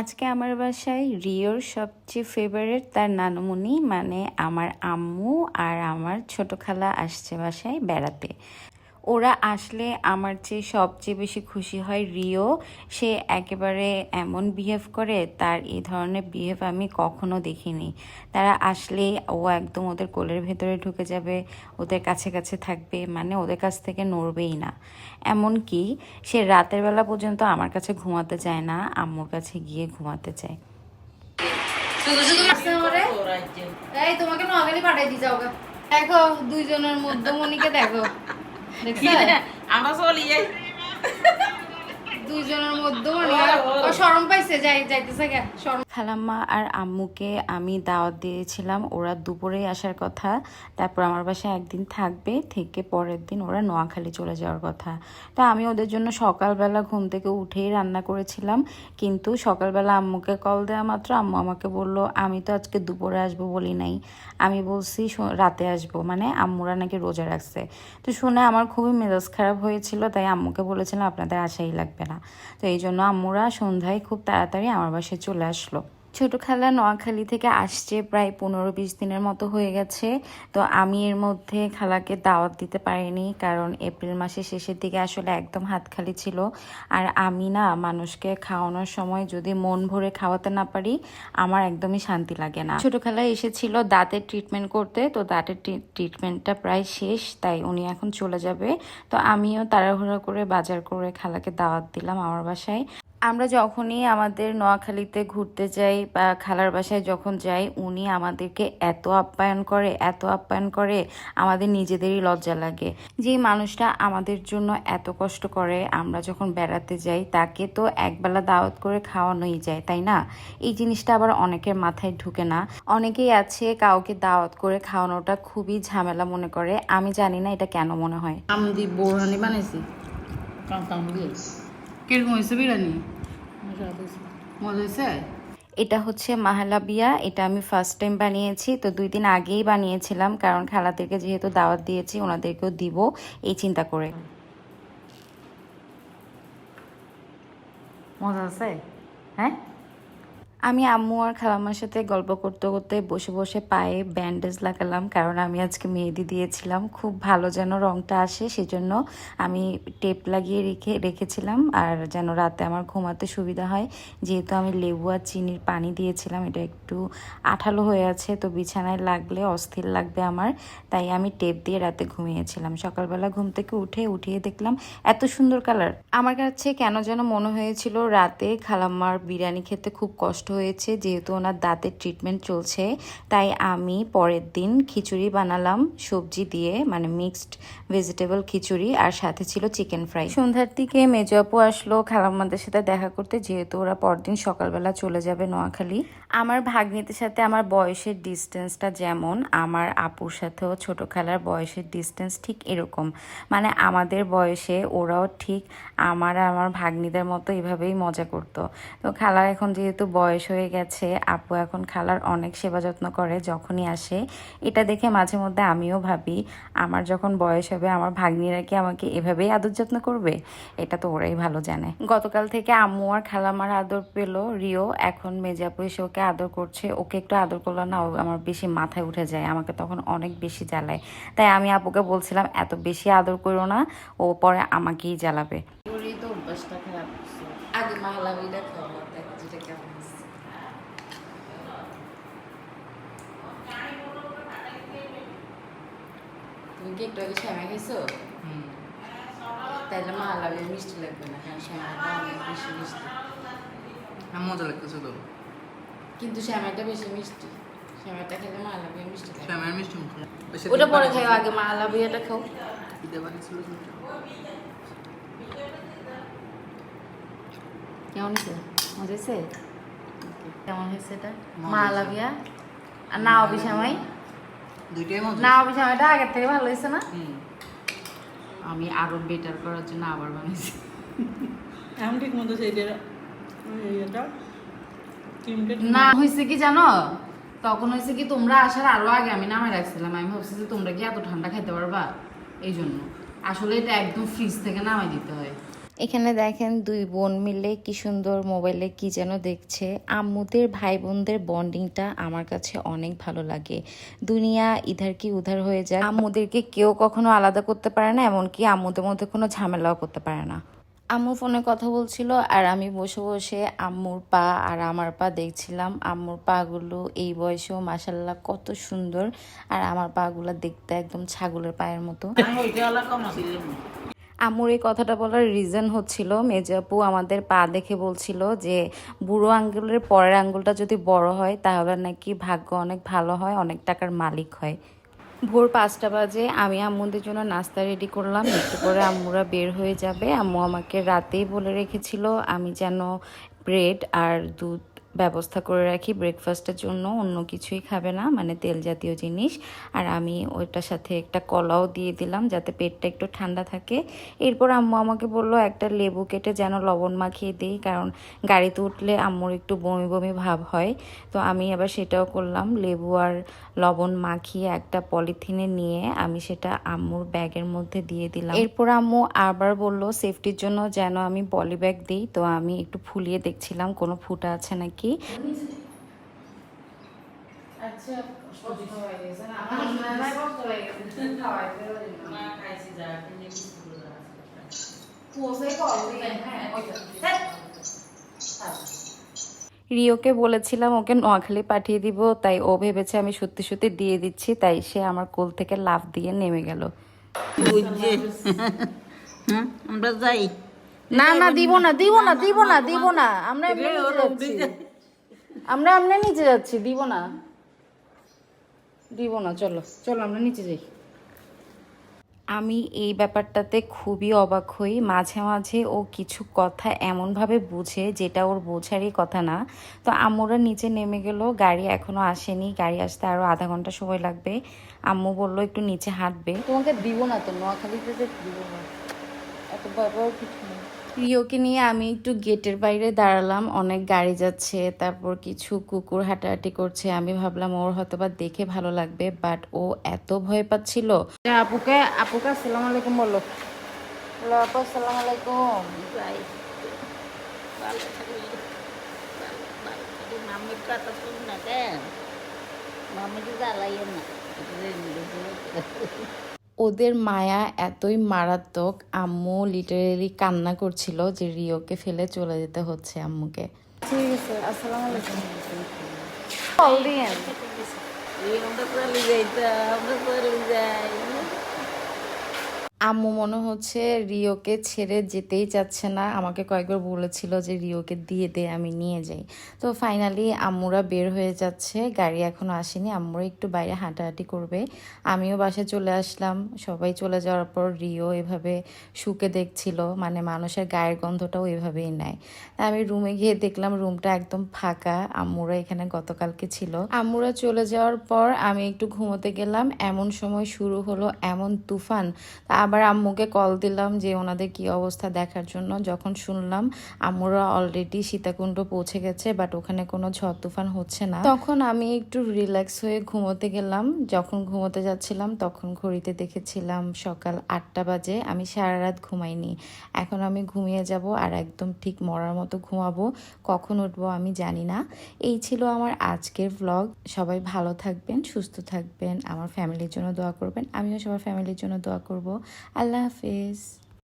আজকে আমার বাসায় রিওর সবচেয়ে ফেভারেট তার নানুমণি মানে আমার আম্মু আর আমার ছোটো খালা আসছে বাসায় বেড়াতে। ওরা আসলে আমার চেয়ে সবচেয়ে বেশি খুশি হয় রিও। সে একেবারে এমন বিহেভ করে তার এই ধরনের বিহেভ আমি কখনো দেখিনি। তারা আসলেই ও একদম ওদের কোলের ভেতরে ঢুকে যাবে ওদের কাছে কাছে থাকবে মানে ওদের কাছ থেকে নড়বেই না। এমনকি সে রাতের বেলা পর্যন্ত আমার কাছে ঘুমাতে চায় না আম্মুর কাছে গিয়ে ঘুমাতে চায়। তোমাকে নগালি পাঠাই দিই যাও দেখো দুইজনের মধ্যমণিকে দেখো। দেখছ আমরা চলি যাই দুইজনের মধ্যে ও শরম পাইছে যাই যাইতেছে গা শরম খালাম্মা আর আম্মুকে আমি দাওয়াত দিয়েছিলাম। ওরা দুপুরেই আসার কথা। তারপর আমার বাসায় একদিন থাকবে, থেকে পরের দিন ওরা নোয়াখালী চলে যাওয়ার কথা। তো আমি ওদের জন্য সকালবেলা ঘুম থেকে উঠেই রান্না করেছিলাম। কিন্তু সকালবেলা আম্মুকে কল দেওয়া মাত্র আম্মু আমাকে বলল, আমি তো আজকে দুপুরে আসব বলি নাই। আমি বলছি রাতে আসব। মানে আম্মুরা নাকি রোজা রাখছে। তো শুনে আমার খুবই মেজাজ খারাপ হয়েছিল, তাই আম্মুকে বলেছিলাম, আপনাদের আশাই লাগবে না। তো এই জন্য আম্মুরা সন্ধ্যায় খুব তাড়াতাড়ি আমার বাসায় চলে আসলো। ছোট খালা নোয়াখালী থেকে আসছে প্রায় পনেরো বিশ দিনের মতো হয়ে গেছে। তো আমি এর মধ্যে খালাকে দাওয়াত দিতে পারিনি কারণ এপ্রিল মাসের শেষের দিকে আসলে একদম হাত খালি ছিল। আর আমি না মানুষকে খাওয়ানোর সময় যদি মন ভরে খাওয়াতে না পারি, আমার একদমই শান্তি লাগে না। ছোট খালা এসেছিল দাঁতের ট্রিটমেন্ট করতে, তো দাঁতের ট্রিটমেন্টটা প্রায় শেষ, তাই উনি এখন চলে যাবে। তো আমিও তাড়াহুড়া করে বাজার করে খালাকে দাওয়াত দিলাম আমার বাসায়। আমরা যখনই আমাদের নোয়াখালীতে ঘুরতে যাই বা খালার বাসায় যখন যাই উনি আমাদেরকে এত আপ্যায়ন করে এত আপ্যায়ন করে আমাদের নিজেদেরই লজ্জা লাগে। যে মানুষটা আমাদের জন্য এত কষ্ট করে আমরা যখন বেড়াতে যাই তাকে তো একবেলা দাওয়াত করে খাওয়ানোই যায় তাই না? এই জিনিসটা আবার অনেকের মাথায় ঢুকে না। অনেকেই আছে কাউকে দাওয়াত করে খাওয়ানোটা খুবই ঝামেলা মনে করে। আমি জানি না এটা কেন মনে হয়। আম বোরহানি বানাইছি। কাম কাম দিয়ে। কীরকম হয়েছে বিরিয়ানি? মজা হয়েছে? এটা হচ্ছে মাহালাবিয়া এটা আমি ফার্স্ট টাইম বানিয়েছি তো দুই দিন আগেই বানিয়েছিলাম কারণ খালাদেরকে যেহেতু দাওয়াত দিয়েছি ওনাদেরকেও দিব এই চিন্তা করে। মজা আছে হ্যাঁ? আমি আম্মু আর খালাম্মার সাথে গল্প করতে করতে বসে বসে পায়ে ব্যান্ডেজ লাগালাম, কারণ আমি আজকে মেহেদি দিয়েছিলাম। খুব ভালো যেন রংটা আসে, সেজন্য আমি টেপ লাগিয়ে রেখে, রেখেছিলাম, আর যেন রাতে আমার ঘুমাতে সুবিধা হয়। যেহেতু আমি লেবু আর চিনির পানি দিয়েছিলাম, এটা একটু আঠালো হয়ে আছে, তো বিছানায় লাগলে অস্থির লাগবে আমার, তাই আমি টেপ দিয়ে রাতে ঘুমিয়েছিলাম। সকালবেলা ঘুম থেকে উঠে, উঠিয়ে দেখলাম, এত সুন্দর কালার আমার কাছে কেন যেন মনে হয়েছিল রাতে খালাম্মার বিরিয়ানি খেতে খুব কষ্ট হয়েছে, যেহেতু ওনার দাঁতের ট্রিটমেন্ট চলছে, তাই আমি পরের দিন খিচুড়ি বানালাম, সবজি দিয়ে মানে মিক্সড ভেজিটেবল খিচুড়ি, আর সাথে ছিল চিকেন ফ্রাই সন্ধ্যার দিকে মেজো আপু আসলো, খালাম্মাদের সাথে দেখা করতে, যেহেতু ওরা পরদিন সকালবেলা চলে যাবে নোয়াখালী। আমার ভাগ্নিদের সাথে আমার বয়সের ডিস্টেন্সটা যেমন, আমার আপুর সাথেও ছোট খেলার বয়সের ডিস্টেন্স ঠিক এরকম। মানে আমাদের বয়সে ওরাও ঠিক, আমার আর আমার ভাগ্নিদের মতো এভাবেই মজা করতো। তো খালা এখন যেহেতু বয়স হয়ে গেছে, আপু এখন খালার অনেক সেবা যত্ন করে, যখনই আসে, এটা দেখে মাঝে মধ্যে আমিও ভাবি, আমার যখন বয়স হবে, আমার ভাগ্নিরা কি আমাকে এভাবেই আদর যত্ন করবে? এটা তো ওরাই ভালো জানে। গতকাল থেকে আম্মু আর খালামার আদর পেল, রিও এখন মেজাপু এসে ওকে আদর করছে, ওকে একটু আদর করল না ও আমার বেশি মাথায় উঠে যায়, আমাকে তখন অনেক বেশি জ্বালায়। তাই আমি আপুকে বলছিলাম, এত বেশি আদর করো না, ও পরে আমাকেই জ্বালাবে। আগে দেখ যেটা কেমন আছে। তুমি কি একটু আগে শ্যামা খেয়েছো? তাইলে মাহলাবি মিষ্টি লাগবে না কারণ শ্যামাটা অনেক বেশি মিষ্টি। হ্যাঁ মজা লাগতেছে তো কিন্তু শ্যামাটা বেশি মিষ্টি। শ্যামাটা খেলে মাহলাবি মিষ্টি লাগে। শ্যামের মিষ্টি ওটা পরে খাও আগে মাহলাবিয়াটা খাও। দিতে পারিছিল কেমন হয়েছে? মজা হয়েছে? কেমন হয়েছে এটা? মজা মাহলাবিয়া আর না অবিসামাই দুইটাই মজা না অবিসামাইটা আগের থেকে ভালো হয়েছে না? আমি আরও বেটার করার জন্য আবার বানিয়েছি এখন ঠিক মতো এটা না হয়েছে কি জানো? তখন হয়েছে কি তোমরা আসার আরও আগে আমি নামে রাখছিলাম। আমি ভাবছি যে তোমরা কি এত ঠান্ডা খাইতে পারবা? এই জন্য আসলে এটা একদম ফ্রিজ থেকে নামাই দিতে হয়। এখানে দেখেন দুই বোন মিলে কি সুন্দর মোবাইলে কি যেন দেখছে। আম্মুদের ভাই বোনদের বন্ডিংটা আমার কাছে অনেক ভালো লাগে। দুনিয়া ইধার কি উধার হয়ে যায়। আম্মুদেরকে কেউ কখনো আলাদা করতে পারে না, এমনকি আম্মুদের মধ্যে কোনো ঝামেলাও করতে পারে না। আম্মু ফোনে কথা বলছিল আর আমি বসে বসে আম্মুর পা আর আমার পা দেখছিলাম। আম্মুর পাগুলো এই বয়সেও মাসাল্লাহ কত সুন্দর। আর আমার পাগুলো দেখতে একদম ছাগলের পায়ের মতো। আম্মুর এই কথাটা বলার রিজন হচ্ছিল মেজাপু আমাদের পা দেখে বলছিল যে, বুড়ো আঙ্গুলের পরের আঙ্গুলটা যদি বড় হয়, তাহলে নাকি ভাগ্য অনেক ভালো হয়, অনেক টাকার মালিক হয়। ভোর পাঁচটা বাজে, আমি আম্মুদের জন্য নাস্তা রেডি করলাম। একটু করে আম্মুরা বের হয়ে যাবে। আম্মু আমাকে রাতেই বলে রেখেছিল, আমি যেন ব্রেড আর দুধ ব্যবস্থা করে রাখি। ব্রেকফাস্টের জন্য অন্য কিছুই খাবে না মানে তেল জাতীয় জিনিস। আর আমি ওইটার সাথে একটা কলাও দিয়ে দিলাম যাতে পেটটা একটু ঠান্ডা থাকে। এরপর আম্মু আমাকে বলল, একটা লেবু কেটে যেন লবণ মাখিয়ে দিই, কারণ গাড়িতে উঠলে আম্মুর একটু বমি বমি ভাব হয়। তো আমি আবার সেটাও করলাম। লেবু আর লবণ মাখিয়ে একটা পলিথিনে নিয়ে আমি সেটা আম্মুর ব্যাগের মধ্যে দিয়ে দিলাম। এরপর আম্মু আবার বলল সেফটির জন্য যেন আমি পলি ব্যাগ দিই। তো আমি একটু ফুলিয়ে দেখছিলাম, কোনো ফুটা আছে নাকি? আচ্ছা কষ্ট হয়ে হয়ে হ্যাঁ রিওকে বলেছিলাম ওকে নোয়াখালী পাঠিয়ে দিব তাই ও ভেবেছে আমি সত্যি সত্যি দিয়ে দিচ্ছি তাই সে আমার কোল থেকে লাফ দিয়ে নেমে গেল। বুঝছে। আমরা যাই। না না দিব না দিব না দিব না দিব না আমরা আমরা এমনি নিচে যাচ্ছি দিব না। দিব না চলো চলো আমরা নিচে যাই। আমি এই ব্যাপারটাতে খুবই অবাক হই। মাঝে মাঝে ও কিছু কথা এমনভাবে বুঝে যেটা ওর বোঝারই কথা না। তো আম্মুরা নিচে নেমে গেল গাড়ি এখনও আসেনি। গাড়ি আসতে আরও আধা ঘণ্টা সময় লাগবে। আম্মু বলল একটু নিচে হাঁটবে। তোমাকে দিব না তো নোয়াখালীতে দিব না। এত ভয় কিছু নেই। রিওকে নিয়ে আমি একটু গেটের বাইরে দাঁড়ালাম অনেক গাড়ি যাচ্ছে তারপর কিছু কুকুর হাঁটাহাঁটি করছে আমি ভাবলাম ওর হয়তো বা দেখে ভালো লাগবে বাট ও এত ভয় পাচ্ছিল আপুকে আপুকে আসসালাম আলাইকুম বলো বলো আপু আসসালামু আলাইকুম মামির কথা শুন না কেন মামিকে জ্বালাইয়েন না ওদের মায়া এতই মারাত্মক আম্মু লিটারেলি কান্না করছিল যে রিওকে ফেলে চলে যেতে হচ্ছে আম্মুকে। ঠিক আছে আসসালামু আলাইকুম। আমরা আমরা যাই আম্মু মনে হচ্ছে রিওকে ছেড়ে যেতেই চাচ্ছে না। আমাকে কয়েকবার বলেছিল যে রিওকে দিয়ে দে, আমি নিয়ে যাই। তো ফাইনালি আম্মুরা বের হয়ে যাচ্ছে। গাড়ি এখনও আসেনি। আম্মুরা একটু বাইরে হাঁটাহাঁটি করবে। আমিও বাসায় চলে আসলাম। সবাই চলে যাওয়ার পর রিও এভাবে শুকে দেখছিল। মানে মানুষের গায়ের গন্ধটাও এভাবেই নেয়। আমি রুমে গিয়ে দেখলাম রুমটা একদম ফাঁকা। আম্মুরা এখানে গতকালকে ছিল। আম্মুরা চলে যাওয়ার পর আমি একটু ঘুমোতে গেলাম। এমন সময় শুরু হলো এমন তুফান। আবার আম্মুকে কল দিলাম যে ওনাদের কি অবস্থা দেখার জন্য। যখন শুনলাম, আম্মুরা অলরেডি সীতাকুণ্ড পৌঁছে গেছে বাট ওখানে কোনো ঝড় তুফান হচ্ছে না। তখন আমি একটু রিল্যাক্স হয়ে ঘুমোতে গেলাম। যখন ঘুমোতে যাচ্ছিলাম, তখন ঘড়িতে দেখেছিলাম সকাল আটটা বাজে। আমি সারা রাত ঘুমাইনি। এখন আমি ঘুমিয়ে যাব আর একদম ঠিক মরার মতো ঘুমাবো। কখন উঠবো আমি জানি না। এই ছিল আমার আজকের ব্লগ সবাই ভালো থাকবেন, সুস্থ থাকবেন। আমার ফ্যামিলির জন্য দোয়া করবেন। আমিও সবার ফ্যামিলির জন্য দোয়া করব। আল্লাহ হাফেজ